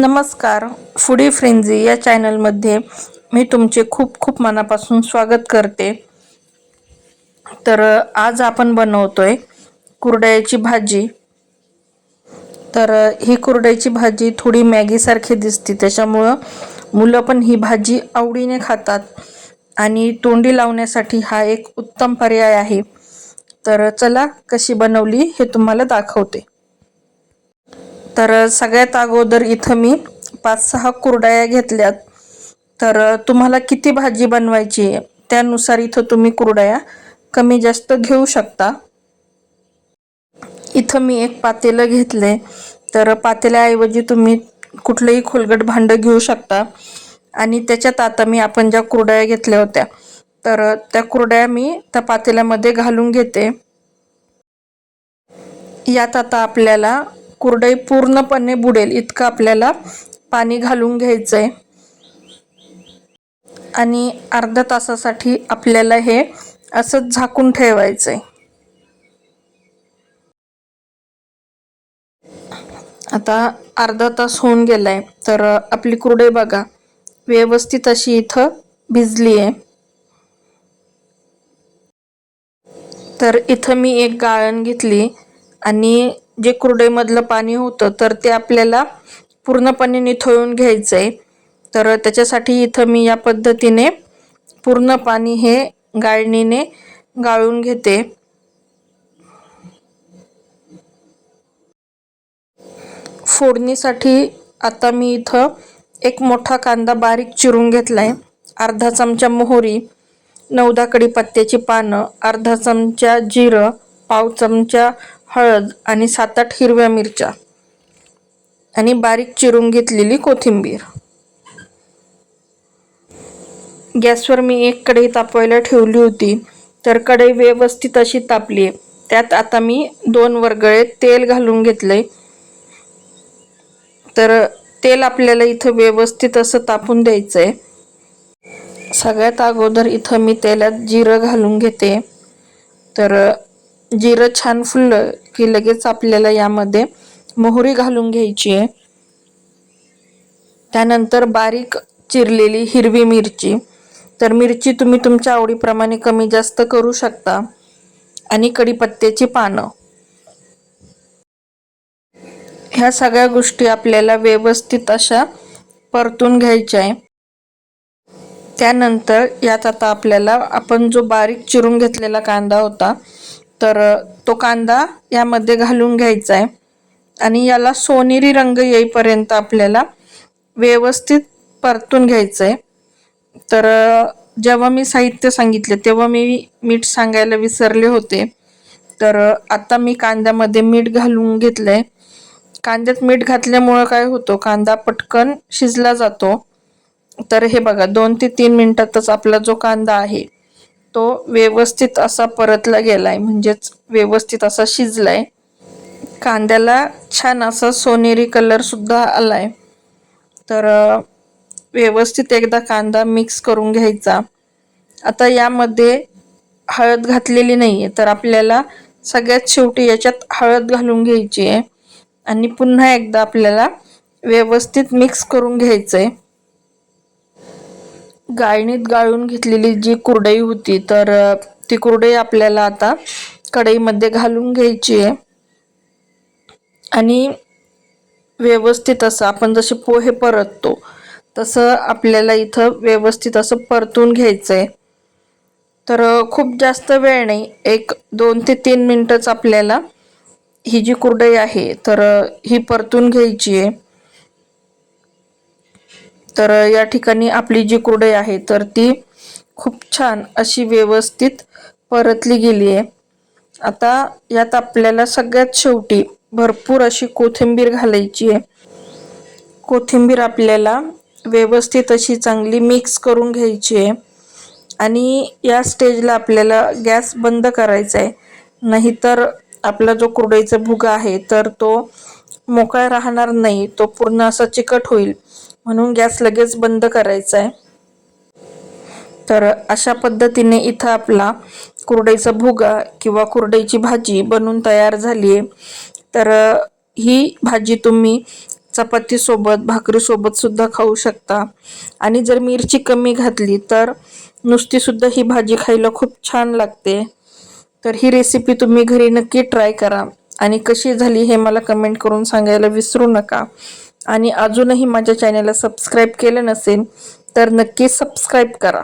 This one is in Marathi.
नमस्कार. फुडी फ्रेंझी या चॅनलमध्ये मी तुमचे खूप खूप मनापासून स्वागत करते. तर आज आपण बनवतोय कुरड्याची भाजी. तर ही कुरड्याची भाजी थोडी मॅगीसारखी दिसते त्याच्यामुळं मुलं पण ही भाजी आवडीने खातात आणि तोंडी लावण्यासाठी हा एक उत्तम पर्याय आहे. तर चला कशी बनवली हे तुम्हाला दाखवते. तर सगळ्यात अगोदर इथं मी पाच सहा कुरडया घेतल्यात. तर तुम्हाला किती भाजी बनवायची आहे त्यानुसार इथं तुम्ही कुरडया कमी जास्त घेऊ शकता. इथं मी एक पातेलं घेतले तर पातेल्याऐवजी तुम्ही कुठलंही खोलगट भांडं घेऊ शकता. आणि त्याच्यात आता मी आपण ज्या कुरडया घेतल्या होत्या तर त्या कुरड्या मी त्या पातेल्यामध्ये घालून घेते. यात आता आपल्याला कुरडई पूर्णपणे बुडेल. इतकं आपल्याला पाणी घालून घ्यायचं आहे आणि अर्ध्या तासासाठी आपल्याला हे असंच झाकून ठेवायचं आहे आता अर्धा तास होऊन गेलाय. तर आपली कुरडई बघा. व्यवस्थित अशी इथं भिजली आहे तर इथं मी एक गाळण घेतली आणि जे कुरडईमधलं पाणी होतं तर ते आपल्याला पूर्णपणे निथळून घ्यायचं आहे तर त्याच्यासाठी इथं मी या पद्धतीने पूर्ण पाणी हे गाळणीने गाळून घेते. फोडणीसाठी आता मी इथं एक मोठा कांदा बारीक चिरून घेतलाय. अर्धा चमचा मोहरी नवदा कढीपत्त्याची पानं अर्धा चमचा जिरं पाव चमचा हळद आणि सात आठ हिरव्या मिरच्या आणि बारीक चिरून घेतलेली कोथिंबीर. गॅसवर मी एक कढई तापवायला ठेवली होती. तर कढई व्यवस्थित अशी तापली त्यात आता मी दोन वरगळे तेल घालून घेतलंय. तर तेल आपल्याला इथं व्यवस्थित असं तापून द्यायचंय. सगळ्यात अगोदर इथं मी तेलात जिरं घालून घेते. तर जिरं छान फुललं की लगेच आपल्याला यामध्ये मोहरी घालून घ्यायची आहे. त्यानंतर बारीक चिरलेली हिरवी मिरची. तर मिरची तुम्ही तुमच्या आवडीप्रमाणे कमी जास्त करू शकता. आणि कढीपत्त्याची पानं. ह्या सगळ्या गोष्टी आपल्याला व्यवस्थित अशा परतून घ्यायच्या आहे. त्यानंतर यात आता आपल्याला आपण जो बारीक चिरून घेतलेला कांदा होता तर तो कांदा यामध्ये घालून घ्यायचा आहे आणि याला सोनेरी रंग येईपर्यंत आपल्याला व्यवस्थित परतून घ्यायचं आहे तर जेव्हा मी साहित्य सांगितले तेव्हा मी मीठ सांगायला विसरले होते. तर आता मी कांद्यामध्ये मीठ घालून घेतलंय. कांद्यात मीठ घातल्यामुळं काय होतो कांदा पटकन शिजला जातो. तर हे बघा दोन ते तीन मिनिटातच आपला जो कांदा आहे तो व्यवस्थित असा परतला गेलाय म्हणजेच व्यवस्थित असा शिजलाय. कांद्याला छान असा सोनेरी कलर सुद्धा आलाय. तर व्यवस्थित एकदा कांदा मिक्स करून घ्यायचा. आता यामध्ये हळद घातलेली नाही आहे तर आपल्याला सगळ्यात शेवटी याच्यात हळद घालून घ्यायची आहे. आणि पुन्हा एकदा आपल्याला व्यवस्थित मिक्स करून घ्यायचं आहे गाळणीत गाळून घेतलेली जी कुरडई होती तर ती कुरडई आपल्याला आता कढईमध्ये घालून घ्यायची आहे. आणि व्यवस्थित असं आपण जसे पोहे परततो तसं आपल्याला इथं व्यवस्थित असं परतून घ्यायचं आहे तर खूप जास्त वेळ नाही एक दोन ते तीन मिनटंच आपल्याला ही जी कुरडई आहे तर ही परतून घ्यायची आहे. तर या ठिकाणी आपली जी कुरडई आहे तर ती खूप छान अशी व्यवस्थित परतली गेली आहे. आता यात आपल्याला सगळ्यात शेवटी भरपूर अशी कोथिंबीर घालायची आहे. कोथिंबीर आपल्याला व्यवस्थित अशी चांगली मिक्स करून घ्यायची आहे. आणि या स्टेजला आपल्याला गॅस बंद करायचा आहे. नाहीतर आपला जो कुरडईचा भुगा आहे तर तो मोकळा राहणार नाही. तो पूर्ण असा चिकट होईल. म्हणून गॅस लगेच बंद करायचा आहे तर अशा पद्धतीने इथं आपला कुरडईचा भुगा किंवा कुरडईची भाजी बनून तयार झाली आहे तर ही भाजी तुम्ही चपातीसोबत भाकरीसोबत सुद्धा खाऊ शकता. आणि जर मिरची कमी घातली तर नुसतीसुद्धा ही भाजी खायला खूप छान लागते. तर ही रेसिपी तुम्ही घरी नक्की ट्राय करा. आणि कशी झाली हे मला कमेंट करून सांगायला विसरू नका. आणि अजूनही माझ्या चॅनलला सबस्क्राईब केलं नसेल तर नक्की सबस्क्राईब करा.